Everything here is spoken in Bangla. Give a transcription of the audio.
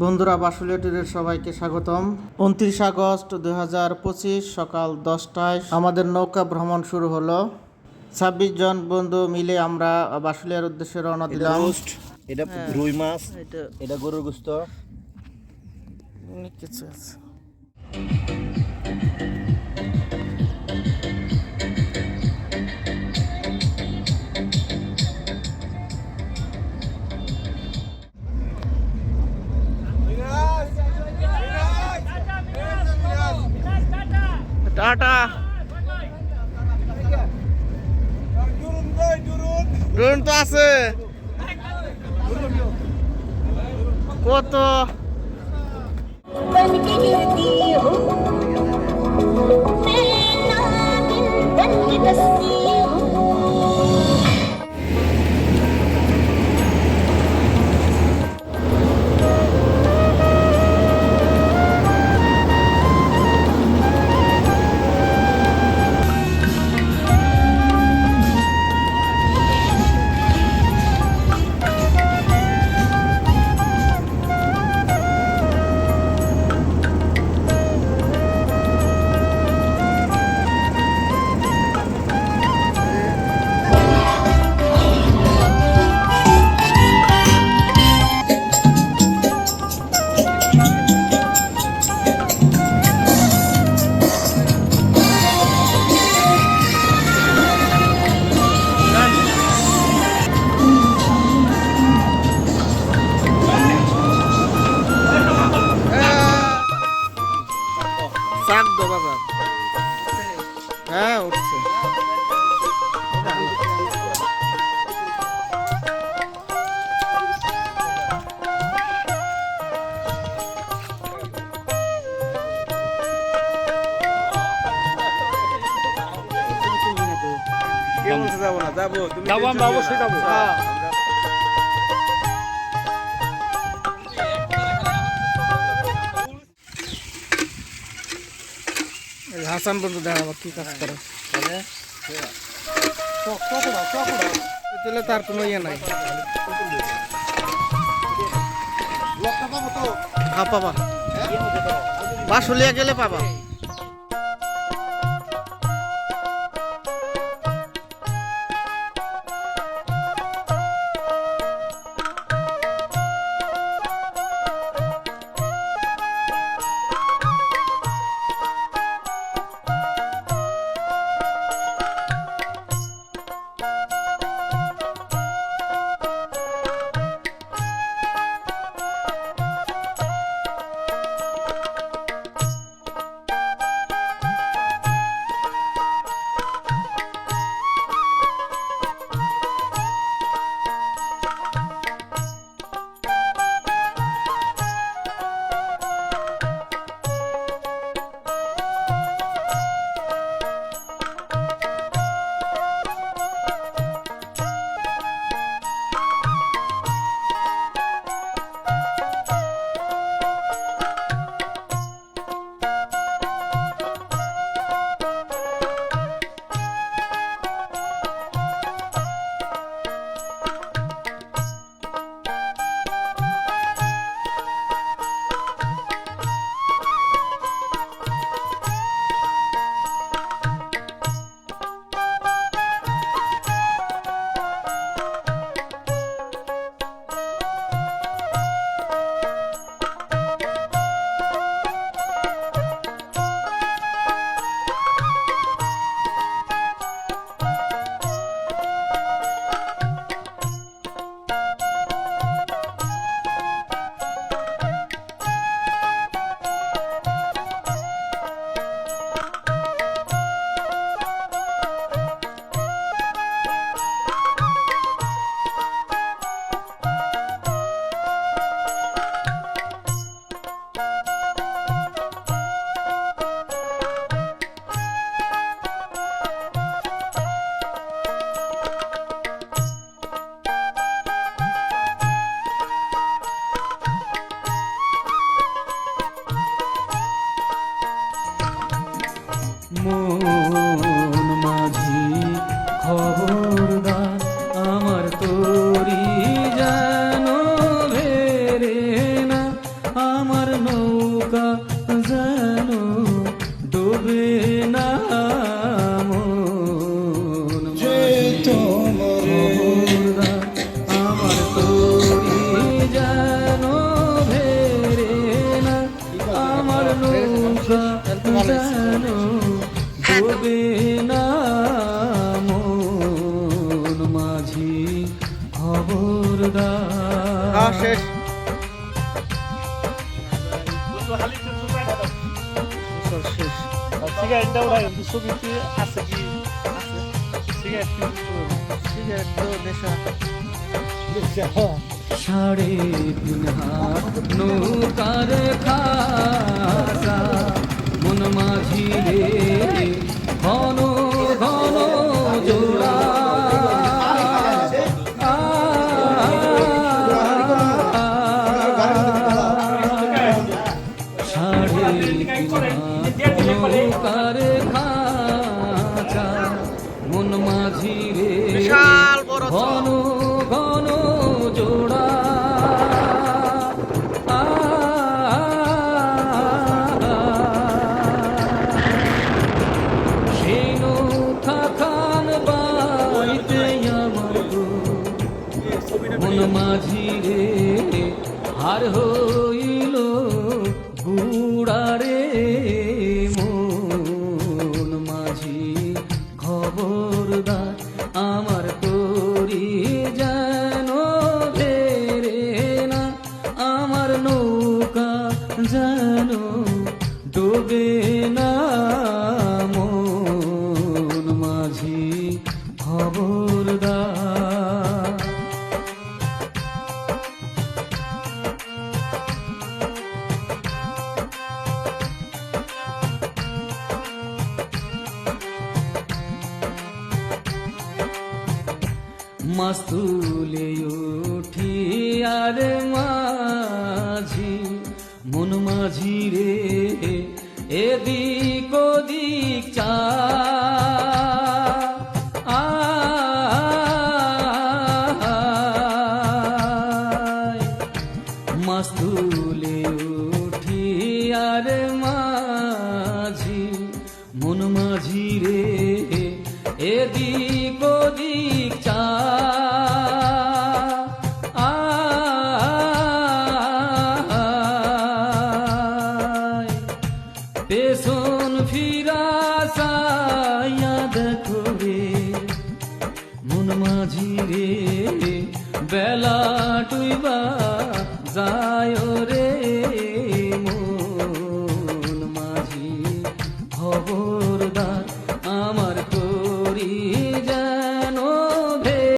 বন্ধুরা বাসুলিয়া সবাইকে স্বাগতম। উনত্রিশ আগস্ট দু হাজার পঁচিশ সকাল দশটায় আমাদের নৌকা ভ্রমণ শুরু হলো। ছাব্বিশ জন বন্ধু মিলে আমরা বাসুলিয়ার উদ্দেশ্যে রওনা দিলাম। এটা রুই মাছ এটা এটা গরুর গুস্ত। অনেক কিছু আছে। টাটা ড্রোন তো আছে। কত? শাক দো বাবা। হ্যাঁ উঠছে। যাব না? যাব যাব আমরা অবশ্যই যাব। হাসান বন্ধু দেখাবো কি কাজ করে। তুলে তার কোনো ইয়ে নাই। হ্যাঁ পাবা। বাসলিয়া গেলে পাবা। শেষ। শেষ সিগারেট তো নেশা। সাড়ে তিন হাত নৌকার খাসা মন মাঝি রে ঘন ঘন মন মাঝি রে বিশাল বড় ঘন ঘন জোড়া। মন মাঝি রে হার হইল মন খবরদার মাস্তুলে উঠি আর মাঝি মন মাঝি রে এদিক ওদিক চা বেলা টুইবা যায়